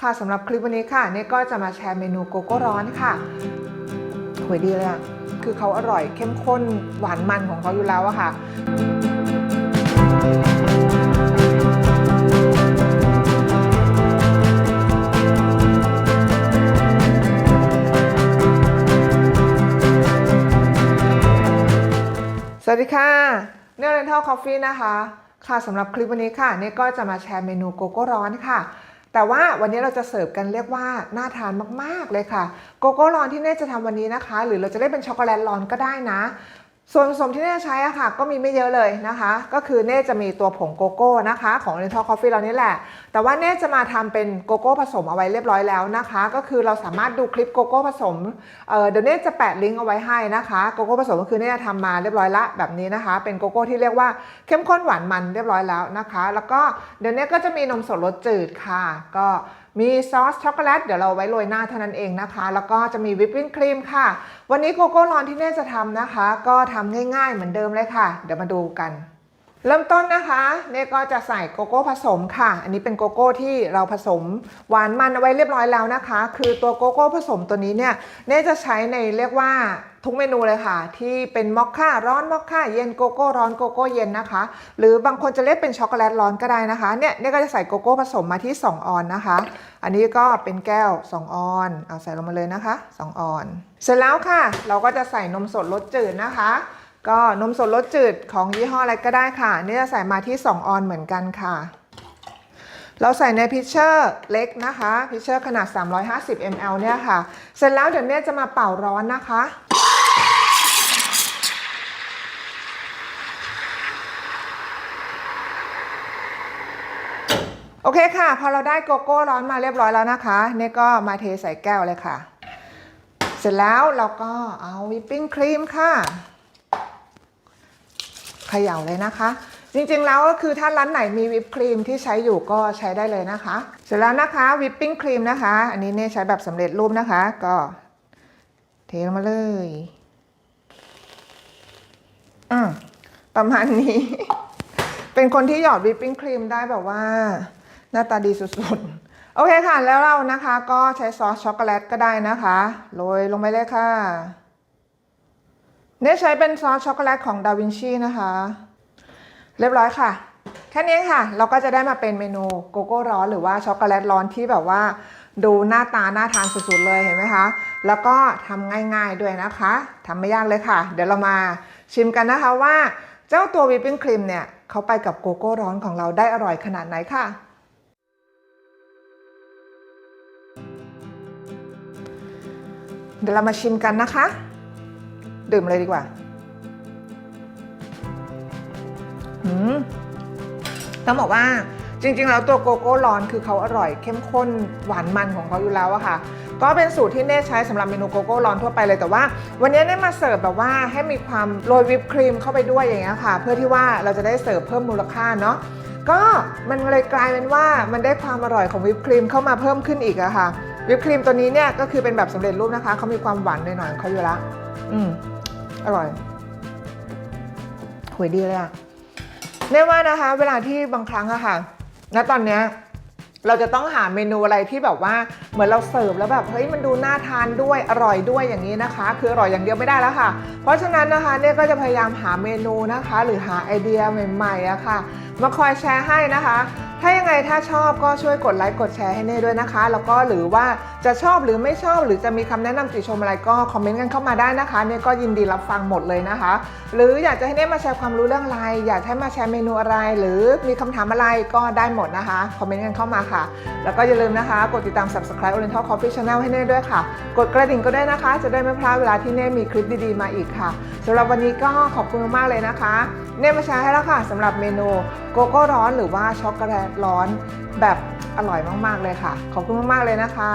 ค่ะสำหรับคลิปวันนี้ค่ะเนี่ยก็จะมาแชร์เมนูโกโก้ร้อนค่ะหวยดีเลยอะคือเขาอร่อยเข้มข้นหวานมันของเขาอยู่แล้วอะค่ะสวัสดีค่ะเนลเลนทัลคอฟฟี่นะคะ ค่ะสำหรับคลิปวันนี้ค่ะเนี่ยก็จะมาแชร์เมนูโกโก้ร้อนค่ะ แต่ว่าวันนี้เราจะเสิร์ฟกันเรียกว่าน่าทานมากๆเลยค่ะ โกโก้ร้อนที่เน่จะทำวันนี้นะคะ หรือเราจะได้เป็นช็อกโกแลตร้อนก็ได้นะ ส่วนผสมที่เน่ใช้อะค่ะ ก็มีไม่เยอะเลยนะคะ ก็คือเน่จะมีตัวผงโกโก้นะคะ ของ Oriental Coffee เรานี่แหละ แต่ว่าเน่จะมาทำเป็นโกโก้ผสมเอาไว้เรียบร้อยแล้วนะคะ ก็คือเราสามารถดูคลิปโกโก้ผสมเเดี๋ยวเน่จะแปะลิงก์เอาไว้ให้นะคะโกโก้ผสมก็คือเน่ทำมาเรียบร้อยละแบบนี้นะคะ เป็นโกโก้ที่เรียกว่าเข้มข้นหวานมันเรียบร้อยแล้วนะคะ แล้วก็เดี๋ยวเน่ก็จะมีนมสดรสจืดค่ะ ก็มีซอสช็อกโกแลตเดี๋ยวเราไว้โรยหน้าเท่านั้นเองนะคะ แล้วก็จะมีวิปปิ้งครีมค่ะ วันนี้โกโก้ร้อนที่เน่จะทำนะคะ ก็ทำง่าย ๆ เหมือนเดิมเลยค่ะ เดี๋ยวมาดูกัน เริ่มต้นนะคะเน่ก็จะใส่โกโก้ผสมค่ะ อันนี้เป็นโกโก้ที่เราผสมหวานมันเอาไว้เรียบร้อยแล้วนะคะ คือตัวโกโก้ผสมตัวนี้เนี่ยเน่จะใช้ในเรียกว่าทุกเมนูเลยค่ะ ที่เป็นมอคค่าร้อนมอคค่าเย็นโกโก้ร้อนโกโก้เย็นนะคะ หรือบางคนจะเรียกเป็นช็อกโกแลตร้อนก็ได้นะคะเนี่ยเน่ก็จะใส่โกโก้ผสมมาที่ 2 ออนนะคะ อันนี้ก็เป็นแก้ว 2 ออนเอาใส่ลงมาเลยนะคะ 2 ออน เสร็จแล้วค่ะ เราก็จะใส่นมสดรสจืดนะคะ ก็นมสดรสจืดของยี่ห้ออะไรก็ได้ค่ะนี่จะใส่มาที่ 2 ออนเหมือนกันค่ะ เราใส่ในพิชเชอร์เล็กนะคะพิชเชอร์ขนาด 350 ml เนี่ยค่ะ เสร็จแล้วเดี๋ยวเนี่ยจะมาเป่าร้อนนะคะโอเคค่ะ พอเราได้โกโก้ร้อนมาเรียบร้อยแล้วนะคะเนี่ยก็มาเทใส่แก้วเลยค่ะ เสร็จแล้วเราก็เอาวิปปิ้งครีมค่ะ เขย่าเลยนะคะ จริงๆแล้วก็คือถ้าร้านไหนมีวิปครีมที่ใช้อยู่ก็ใช้ได้เลยนะคะ เสร็จแล้วนะคะวิปปิ้งครีมนะคะ อันนี้เนี่ยใช้แบบสำเร็จรูปนะคะ ก็เทลงมาเลยอืมประมาณนี้ เป็นคนที่หยอดวิปปิ้งครีมได้แบบว่า หน้าตาดีสุดๆ โอเคค่ะ แล้วเรานะคะ ก็ใช้ซอสช็อกโกแลตก็ได้นะคะ โรยลงไปเลยค่ะ เนี่ยใช้เป็นซอสช็อกโกแลตของดาวินชีนะคะ เรียบร้อยค่ะ แค่นี้ค่ะ เราก็จะได้มาเป็นเมนูโกโก้ร้อนหรือว่าช็อกโกแลตร้อนที่แบบว่า ดูหน้าตาน่าทานสุดๆเลยเห็นไหมคะ แล้วก็ทำง่ายๆด้วยนะคะทำไม่ยากเลยค่ะ เดี๋ยวเรามาชิมกันนะคะว่าเจ้าตัววิปปิ้งครีมเนี่ยเขาไปกับโกโก้ร้อนของเราได้อร่อยขนาดไหนค่ะเดี๋ยวเรามาชิมกันนะคะ ดื่มเลยดีกว่าหืมต้องบอกว่าจริงๆ แล้วตัวโกโก้ร้อนคือเขาอร่อยเข้มข้นหวานมันของเขาอยู่แล้วอะค่ะ ก็เป็นสูตรที่เน่ใช้สำหรับเมนูโกโก้ร้อนทั่วไปเลยแต่ว่า วันนี้เน่มาเสิร์ฟแบบว่าให้มีความโรยวิปครีมเข้าไปด้วยอย่างเงี้ยค่ะ เพื่อที่ว่าเราจะได้เสิร์ฟเพิ่มมูลค่าเนาะก็มันเลยกลายเป็นว่ามันได้ความอร่อยของวิปครีมเข้ามาเพิ่มขึ้นอีกอะค่ะวิปครีมตัวนี้เนี่ยก็คือเป็นแบบสำเร็จรูปนะคะเขามีความหวานหน่อยๆของเขาอยู่ล้วอืม อร่อยหวยดีเลยอะเน่ว่านะคะ เวลาที่บางครั้งอะค่ะ ณ ตอนเนี้ยเราจะต้องหาเมนูอะไรที่แบบว่าเหมือนเราเสิร์ฟแล้วแบบเฮ้ยมันดูน่าทานด้วยอร่อยด้วยอย่างนี้นะคะ คืออร่อยอย่างเดียวไม่ได้แล้วค่ะ เพราะฉะนั้นนะคะเนี่ยก็จะพยายามหาเมนูนะคะ หรือหาไอเดียใหม่ๆอะค่ะ มาคอยแชร์ให้นะคะ ไงถ้าชอบก็ช่วยกดไลค์กดแชร์ให้เน่ด้วยนะคะ แล้วก็หรือว่าจะชอบหรือไม่ชอบหรือจะมีคำแนะนำติชมอะไรก็คอมเมนต์กันเข้ามาได้นะคะเน่ก็ยินดีรับฟังหมดเลยนะคะ หรืออยากจะให้เน่มาแชร์ความรู้เรื่องอะไร อยากให้มาแชร์เมนูอะไร หรือมีคำถามอะไรก็ได้หมดนะคะคอมเมนต์กันเข้ามาค่ะ แล้วก็อย่าลืมนะคะกดติดตาม subscribe Oriental Coffee Channel ให้เน่ด้วยค่ะ กดกระดิ่งก็ได้นะคะ จะได้ไม่พลาดเวลาที่เน่มีคลิปดีๆมาอีกค่ะสำหรับวันนี้ก็ขอบคุณมากเลยนะคะ เนี่ยมาแชร์ให้แล้วค่ะสำหรับเมนูโกโก้ร้อนหรือว่าช็อกโกแลตร้อนแบบอร่อยมาก ๆ เลยค่ะ ขอบคุณมาก ๆ เลยนะคะ